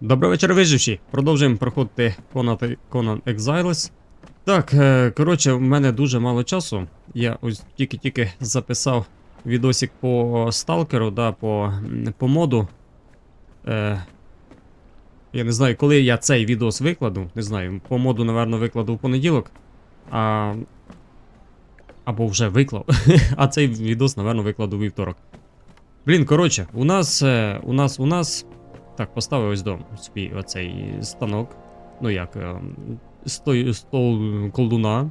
Добрий вечір, виживші. Продовжуємо проходити Conan, Conan Exiles. Так, е, коротше, в мене дуже мало часу. Я ось тільки-тільки записав відосик по сталкеру, да, по, по моду. Е, я не знаю, коли я цей відос викладу. Не знаю, по моду, напевно, викладу в понеділок. А, або вже виклав. а цей відос, напевно, викладу вівторок. Блін, коротше, у нас, е, у нас, у нас. Так, поставив ось до собі оцей станок. Ну як, е, стол колдуна.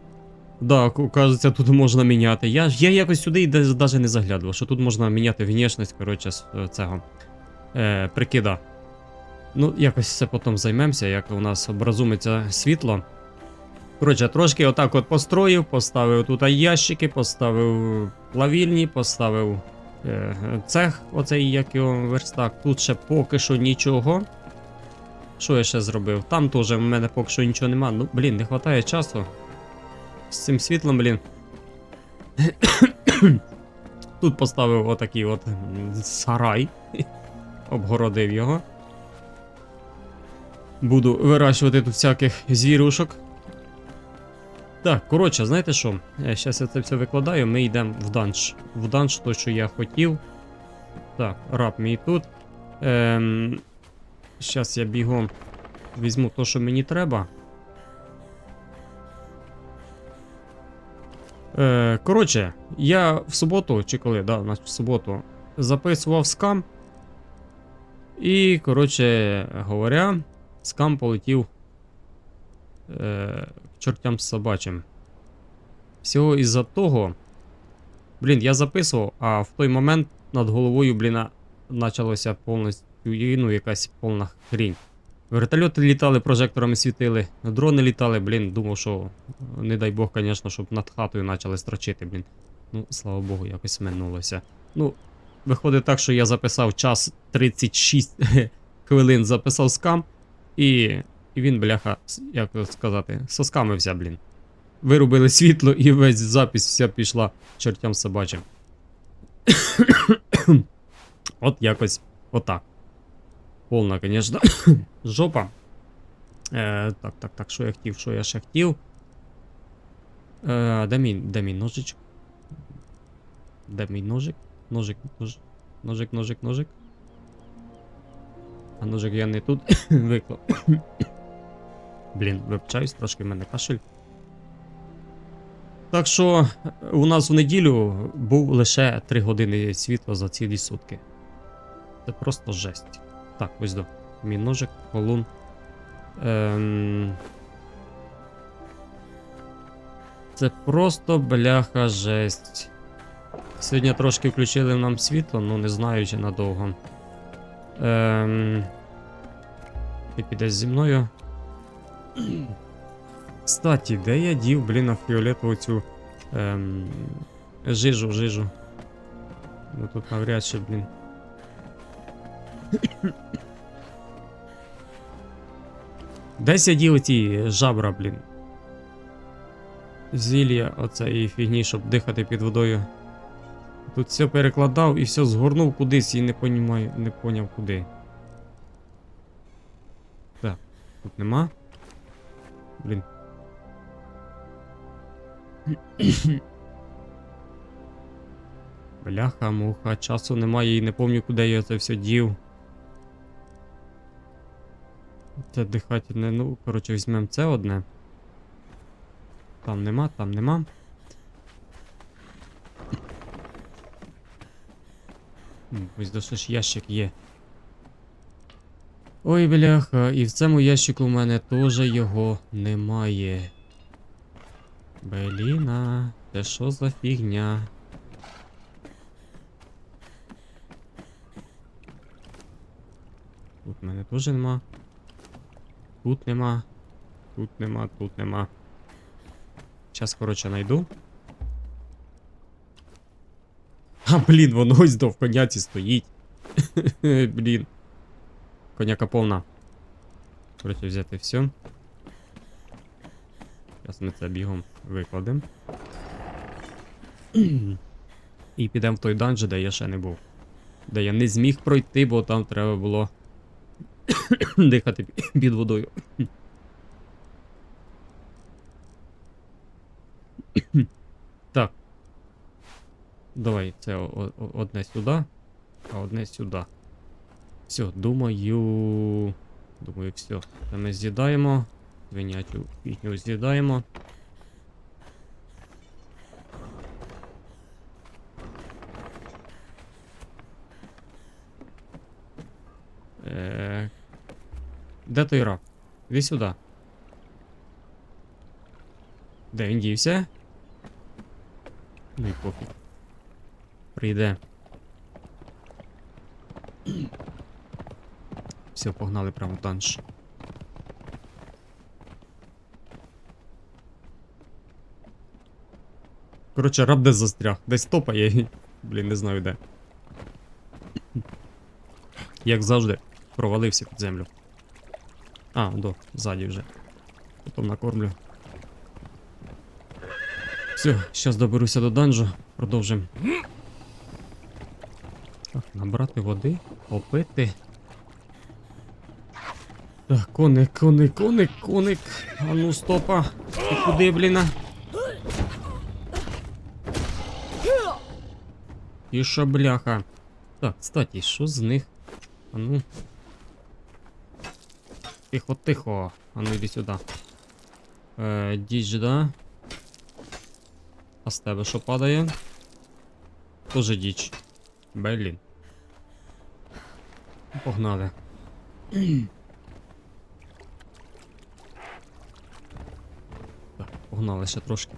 Да, к- кажеться, тут можна міняти. Я, я якось сюди навіть не заглядував, що тут можна міняти внешність, коротше, е, цього е, прикида. Ну, якось це потім займемося, як у нас образумиться світло. Коротше, трошки отак от построїв, поставив тут ящики, поставив плавільні, поставив цех, оцей як його верстак. Тут ще поки що нічого. Що я ще зробив? Там теж в мене поки що нічого нема. Ну, блін, не вистачає часу. З цим світлом, блін. Тут поставив отакий от сарай. Обгородив його. Буду вирощувати тут всяких звірушок. Так, коротше, знаєте що? Зараз я це все викладаю, ми йдемо в данж. В данж, то, що я хотів. Так, раб мій тут. Ем, Зараз я бігом візьму то, що мені треба. Е, коротше, я в суботу, чи коли, да, в суботу, записував скам. І, коротше говоря, скам полетів е, чортям собачим. Всього із-за того. Блін, я записував, а в той момент над головою, блін, почалося повністю ну, якась повна хрінь. Вертольоти літали, прожекторами світили, дрони літали, блін, думав, що не дай Бог, звісно, щоб над хатою почали строчити, блін. Ну, слава Богу, якось минулося. Ну, виходить так, що я записав час 36 хвилин, записав скам, і, і він, бляха, як сказати, сосками соскамився, блін. Вирубили світло і весь запись вся пішла чертям собачим. От якось отак. Повна, звісно, жопа. Е, так, так, так, що я хотів, що я ще хотів. Е, де мій, де мій ножичок? Де мій ножик? Ножик, ножик, ножик, ножик, ножик. А ножик я не тут виклав. Блін, вибачаюсь, трошки в мене кашель. Так що у нас в неділю був лише 3 години світла за цілі сутки. Це просто жесть. Так, ось до. Мій ножик, колун. Ем... Це просто бляха жесть. Сьогодні трошки включили нам світло, ну не знаю чи надовго. Ем... Ти підеш зі мною. Кстати, де я дів, блін, на фіолетову цю ем... жижу, жижу. Ну тут навряд чи, блін. Десь я дів ті жабра, блін. Зілля оце і фігні, щоб дихати під водою. Тут все перекладав і все згорнув кудись і не понімаю, не поняв куди. Так, тут нема. Блін. Бляха, муха, часу немає і не пам'ятаю, куди я це все дів. Це дихательне, ну, коротше, візьмемо це одне. Там нема, там нема. Ось до що ящик є. Ой, бляха, і в цьому ящику в мене теж його немає. Беліна, це що за фігня? Тут в мене теж нема. Тут нема. Тут нема, тут нема. Зараз, коротше, найду. А, блін, воно ось до в коняці стоїть. блін. Коняка повна. Коротше, взяти все. Зараз ми це бігом викладемо. І підемо в той данж, де я ще не був. Де я не зміг пройти, бо там треба було дихати під водою. так. Давай, це одне сюди, а одне сюди. Все, думаю. Думаю, все. Це ми з'їдаємо. Свинячу фігню з'їдаємо. Е, Де той раб? Іди сюди. Де він дівся? Ну і пофіг. Прийде. Все, погнали прямо данж. Коротше, раб десь застряг. Десь топає. Блін, не знаю де. Як завжди, провалився під землю. А, до, ззаді вже. Потім накормлю. Все, зараз доберуся до данжу, продовжимо. Так, набрати води, попити. Так, коник, коник, коник, коник. А ну стопа. Ти куди, бліна? Що бляха? Так, кстати, що з них? А ну. Тихо, тихо. А ну йди сюди. Е, діч, да? А з тебе що падає? Тоже діч. Блін. Погнали. Погнали ще трошки.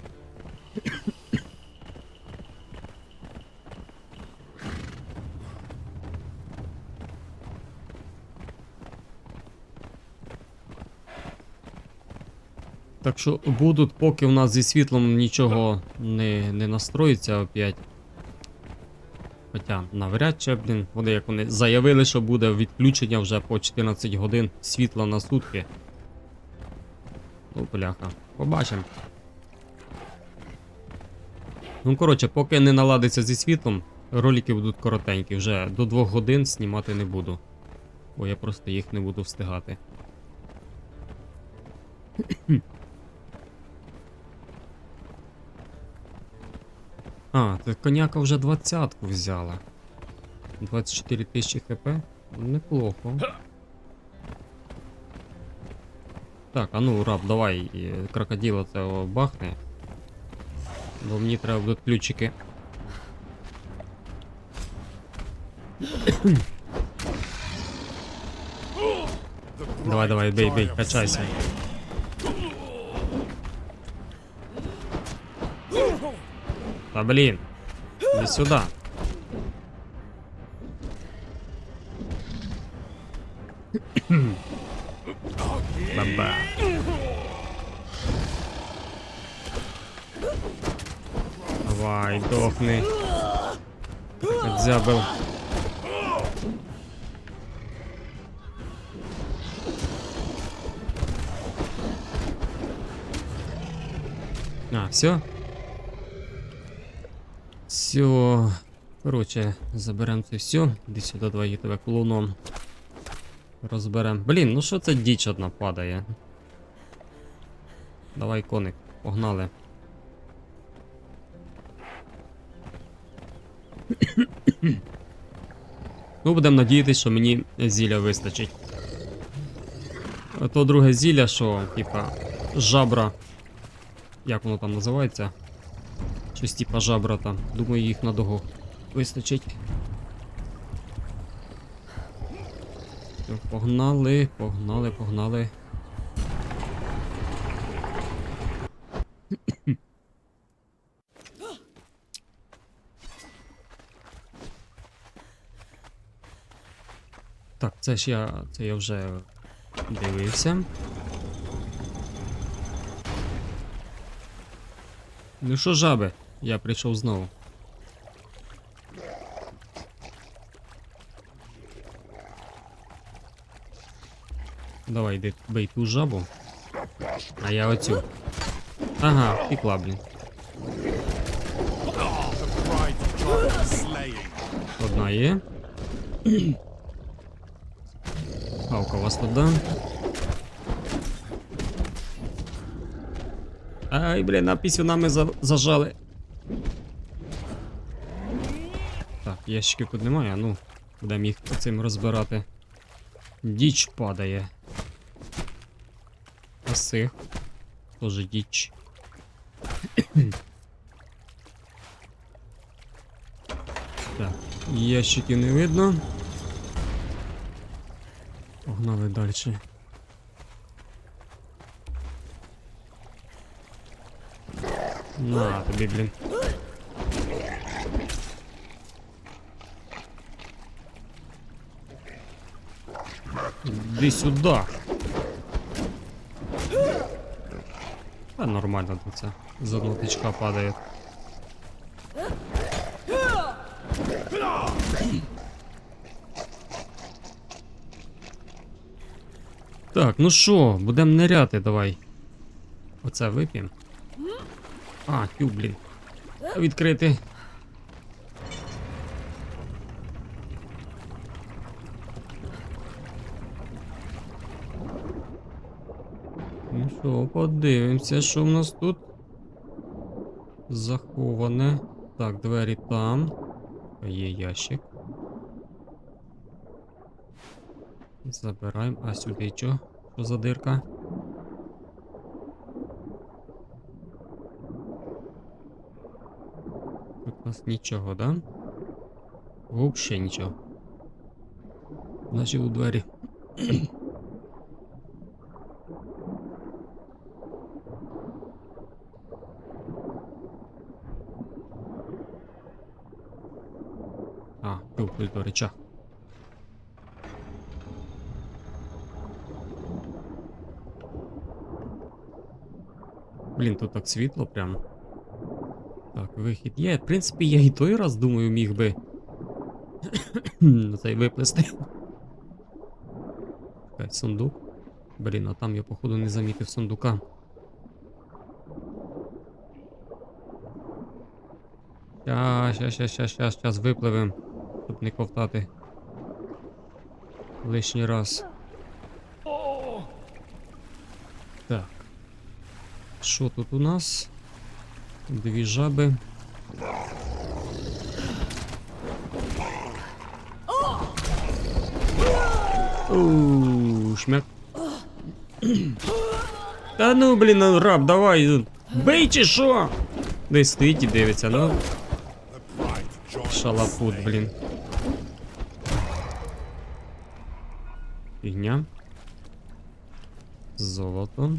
Так що будуть, поки у нас зі світлом нічого не, не настроїться опять. Хоча навряд чи, блін, вони як вони заявили, що буде відключення вже по 14 годин світла на сутки. Ну, бляха, побачимо. Ну, коротше, поки не наладиться зі світлом, ролики будуть коротенькі, вже до 2 годин знімати не буду. Бо я просто їх не буду встигати. А, це коняка вже двадцятку взяла. 24 тисячі хп. Неплохо. Так, а ну, раб, давай е, крокодила цього бахни. Бо мені треба будуть ключики. Давай, давай, бей, бей, качайся. Та блін. Іди сюди. Баба. Давай, дохни. Дзябел. А, все? Все. Короче, заберемо це все. Іди сюди, давай я тебе клоуном. Розберем. Блін, ну що це діч одна падає? Давай, коник, погнали. ну, будемо надіятися, що мені зілля вистачить. А То друге зілля, що, типа, жабра. Як воно там називається? Щось типа жабра там. Думаю, їх надовго вистачить. Погнали, погнали, погнали. Так, це ж я. Це я вже дивився. Ну що, жаби? Я прийшов знову. Давай, йди, бей ту жабу. А я оцю. Ага, пікла, блін. Одна є. Палка вас тут, да? Ай, блін, а пісюнами за... зажали. Так, ящиків тут немає, а ну, будемо їх цим розбирати. Діч падає. А з цих Тоже діч. так, ящиків не видно. Погнали далі. На тобі, блін. Іди сюди. Та нормально тут це. З одного тичка падає. Так, ну що, будемо ниряти, давай. Оце вип'ємо. А, тю, блін. Відкрити. Що, подивимося, що в нас тут. Заховане. Так, двері там. Є ящик. Забираємо. А сюди що? Що за дирка? Тут у нас нічого, да? Вообще нічого. Значить у двері. А, тут до реча. Блін, тут так світло прям. Так, вихід є. В принципі, я і той раз думаю, міг би. цей виплести. Чекай, сундук. Блін, а там я, походу, не замітив сундука. Ща, ща, ща, ща, ща, щас випливем, щоб не ковтати. Лишній раз. Так. Що тут у нас? Дві жаби. Ууу, шмяк. Та ну, блін, ну, раб, давай. ну, Бей чи що? Десь стоїть і дивиться, ну. Шалапут, блін. Фігня. Золото.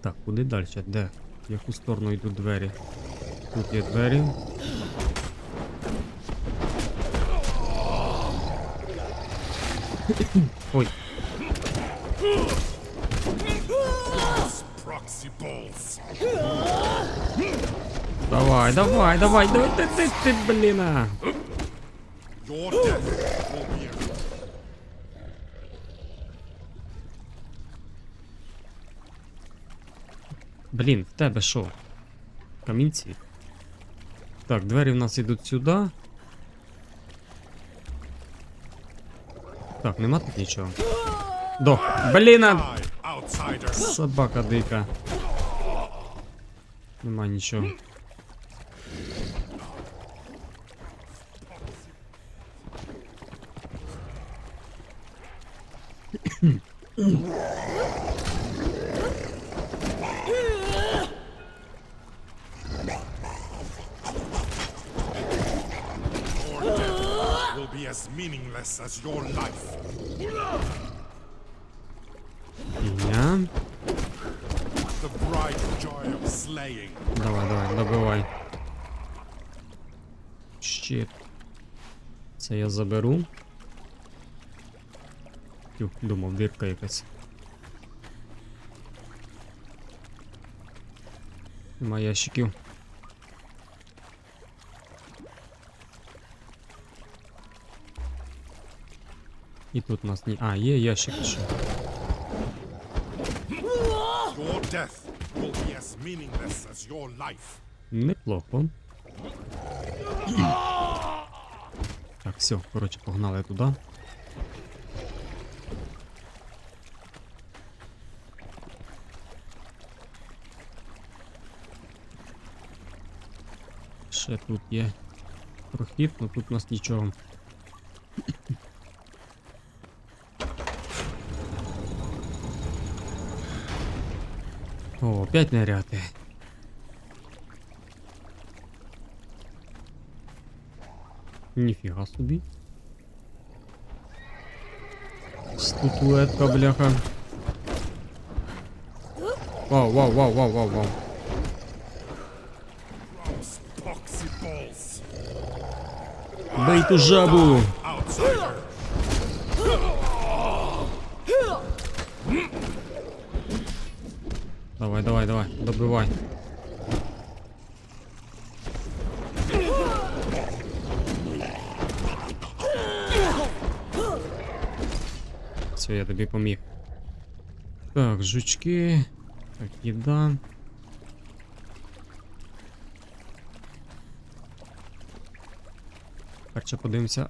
Так, куди далі? Де? В яку сторону йдуть двері? Тут є двері. Ой, давай, давай, давай, давай, ти, ти, блін. а. Блін, в тебе що? Камінці? Так, двері в нас йдуть сюди. Так, нема тут нічого. До. Бліна! Собака дика. Нема нічого. Your death will be as meaningless as your life. Фігня. The bright joy of slaying. Давай, давай, добивай. Щит. Це я заберу. Тю, думав, дирка якась. Нема ящиків. І тут у нас ні. А, є ящик ще. Your все, коротше, погнали туди. Ще тут є прохід, але тут у нас нічого. О, опять наряди. Ніфіга собі. Статуетка, бляха. Вау, вау, вау, вау, вау, вау. Poxy balls. Бей ту жабу! Outsider. Давай, давай, давай, добивай. Все, я тобі поміг. Так, жучки. Так, їда. Ще подивимося,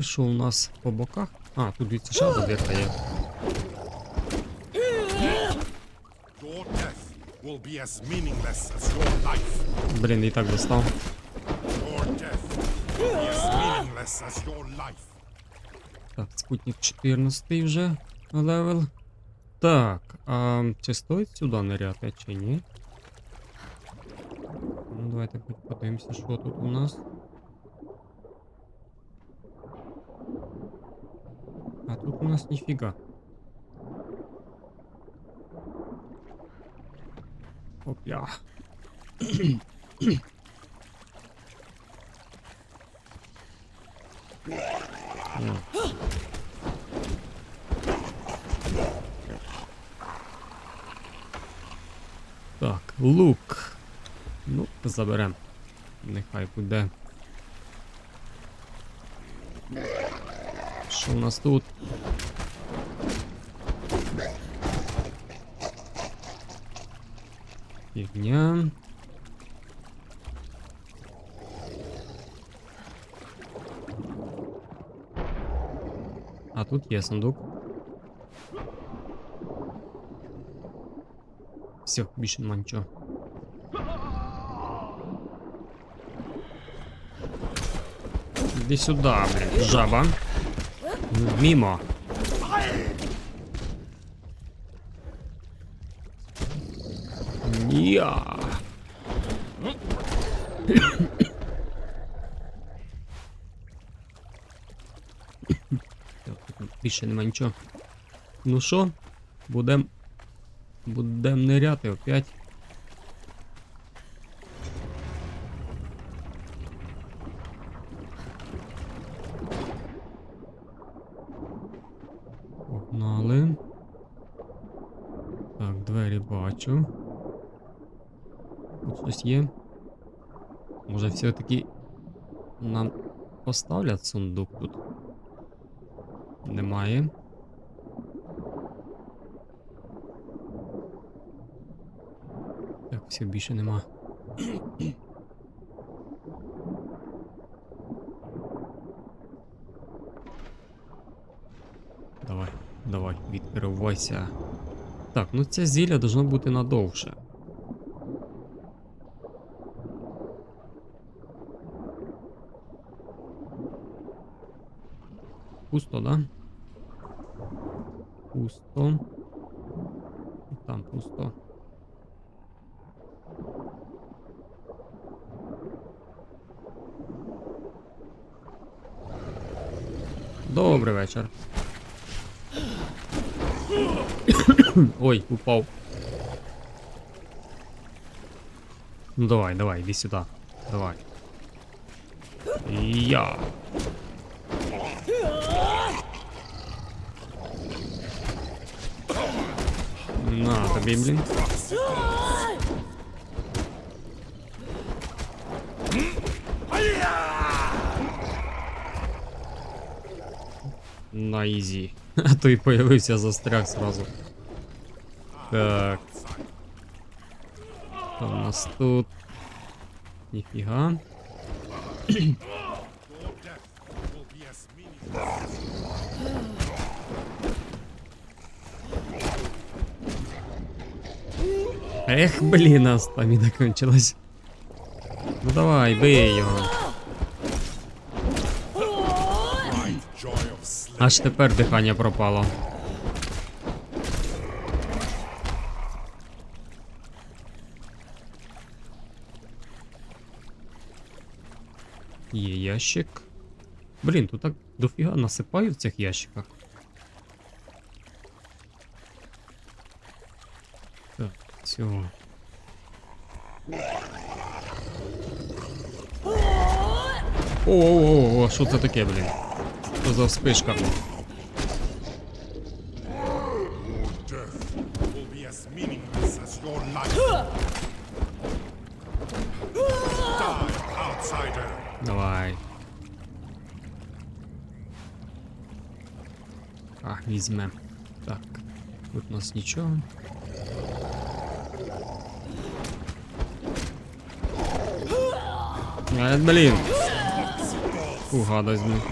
що у нас по боках. А, тут дивіться ще одна дірка є. Блін, і так достав. Your death will be as meaningless as your life. Так, спутник 14 вже левел. Так, а чи стоїть сюди ниряти, чи ні? Ну, давайте хоч подивимося, що тут у нас. А тут у нас ніфіга. Опля. Так, лук. Ну, заберем. Нехай буде. Що у нас тут? Фігня. А тут є сундук. Все, більше нема нічого. Іди сюди, блін, жаба. Ну, Мімо. Я. Більше нема нічого. Ну що, будем. Будем ниряти опять. Погнали. Так, двері бачу. Тут щось є. Може все-таки нам поставлять сундук тут? Немає. Так, все більше нема. Давай, давай, відкривайся. Так, ну це зілля должно бути надовше. Пусто, да? Пусто. І Там пусто. Добрий вечір. Ой, упав. Ну давай, давай, иди сюда. Давай. Я. На тобі, блін. На ізі. А то й появився застряг сразу. Так. Що у нас тут? Ніфіга. Ех, блін, а стаміна кончилась. Ну давай, бий його. Аж тепер дихання пропало. Є ящик. Блін, тут так дофіга насипаю в цих ящиках. Так, цього. О-о-о, що це таке, блін? Що за вспишка? Давай. А, візьме. Так. Тут у нас нічого. Е, блін. Фу, гадость, блін.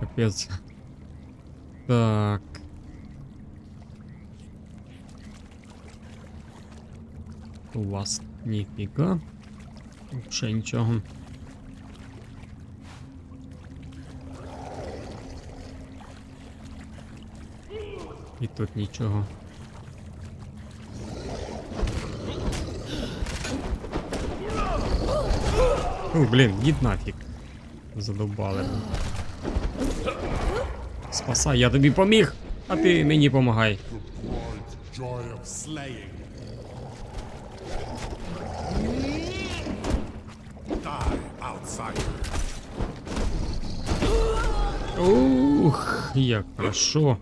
Капець. Так. У вас ніфіга. Ще нічого. І тут нічого. О, блін, їдь нафіг. Задовбали. Спасай, я тобі поміг, а ти мені помагай. Ух, як хорошо.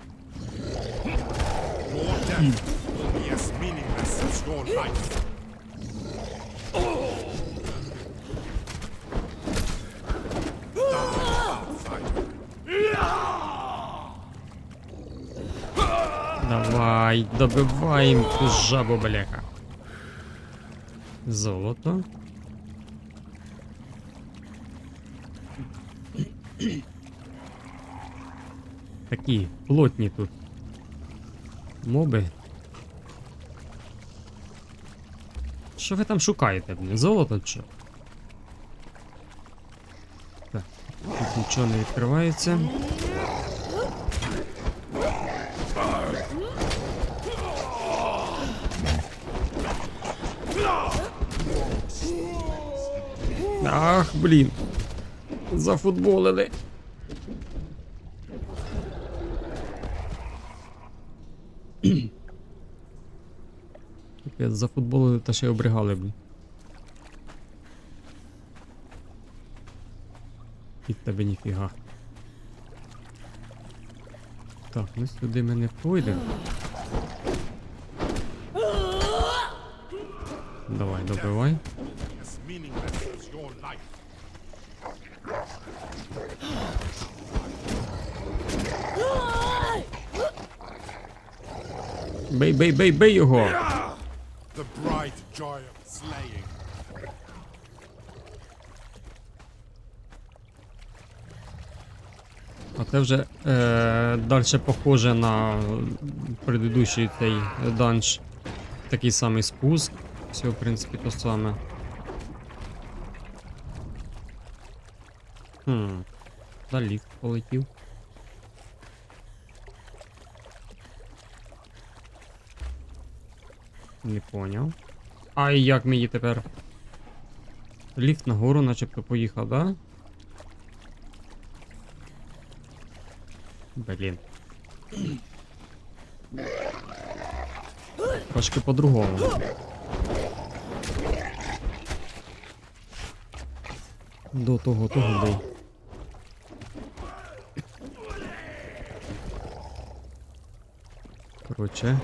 Давай, добиваємо цю жабу, бляха. Золото. Такі плотні тут. Моби. Що ви там шукаєте? Золото чи? Так, тут нічого не відкривається. Ах, блін. Зафутболили. Капець, зафутболили та ще й обригали, блін. Від тебе ніфіга. Так, ми сюди ми не пройдемо. Давай, добивай. Бей, бей, бей, бей його! The bright joy of slaying. А це вже е, далі похоже на предыдущий цей данж. Такий самий спуск. Все, в принципі, то саме. Хм. Да, ліфт полетів. Не поняв. А і як мені тепер? Ліфт нагору начебто поїхав, да? Блін. Трошки по-другому. До того того бий. Короче.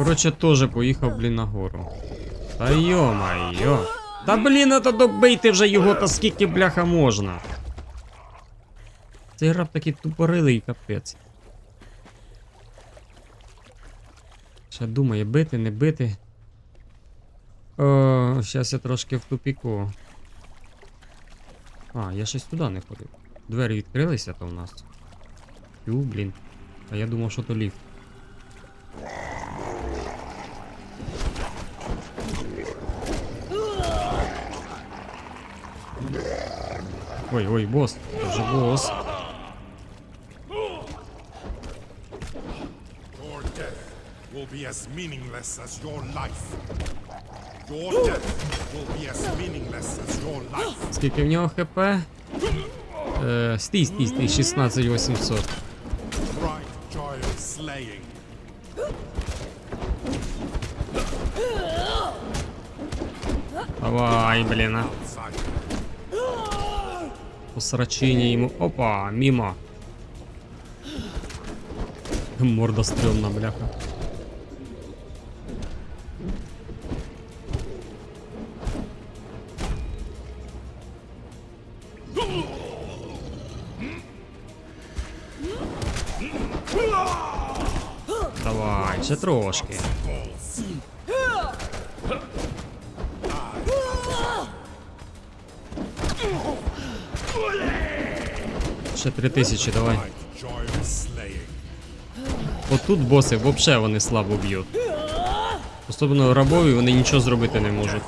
Короче, тоже поїхав, блін, нагору. Та йо-майо. Та блін, это добийте вже його, та скільки бляха можна. Цей раб такий тупорилий капець. Ще думає, бити, не бити. О, зараз я трошки в тупіку. А, я щось туди не ходив. Двері відкрилися то в нас. Ю, блін. А я думав, що то ліфт. Ой, ой, босс. Це вже босс. Your death will be as meaningless as your life. Your death will be as meaningless as your life. Скільки в нього хп? Е, стій, стій, стій, 16800. Bright joy of slaying. Давай, блін, а. Outside. По срачині йому. Опа, мімо. Морда стрьомна, бляха. Давай, ще трошки. Ще три тисячі, давай. Отут боси взагалі вони слабо б'ють. Особливо рабові вони нічого зробити не можуть.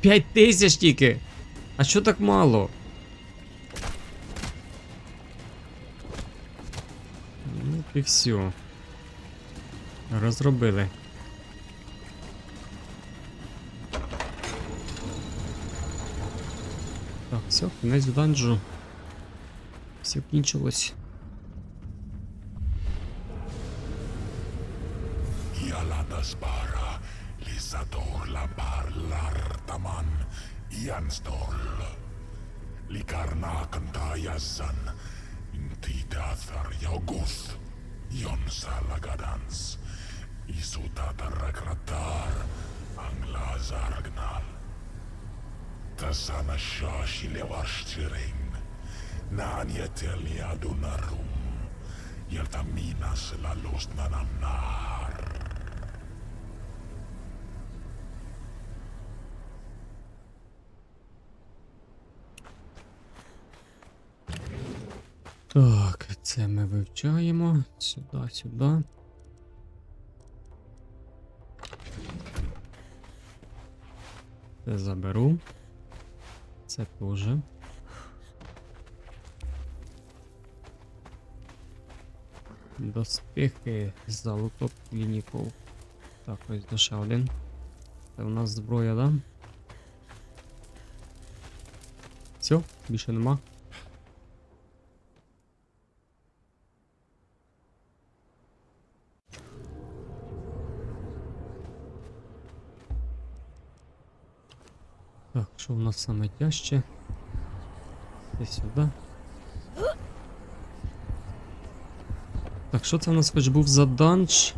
П'ять тисяч тільки! А що так мало? Ну і все. Розробили. Все, кінець данжу. Все кінчилось. Likarnaakantaajassan Intitathar Jogus Jonsalakadans Isutatarrakratar Anglazargnal Tasana Shashi Levarstiring, Nanyetelia Dunarum, Yeltaminas la Lust Nanamnar. Так, це ми вивчаємо. Сюди, сюди. Заберу. Це теж. Доспіхи золото клініков. Так, ось до ще один. Це у нас зброя, да? Все, більше нема. Що у нас саме тяжче? Це сюди. Так, що це у нас хоч був за данж?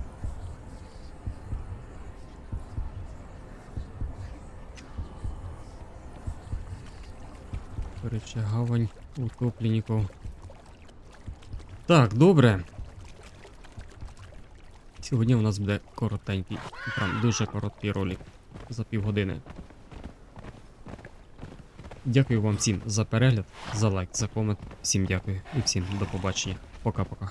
Короче, гавань утопленников. Так, добре. Сьогодні у нас буде коротенький, прям дуже короткий ролик за півгодини. Дякую вам всім за перегляд, за лайк, за комент. Всім дякую і всім до побачення. Пока-пока.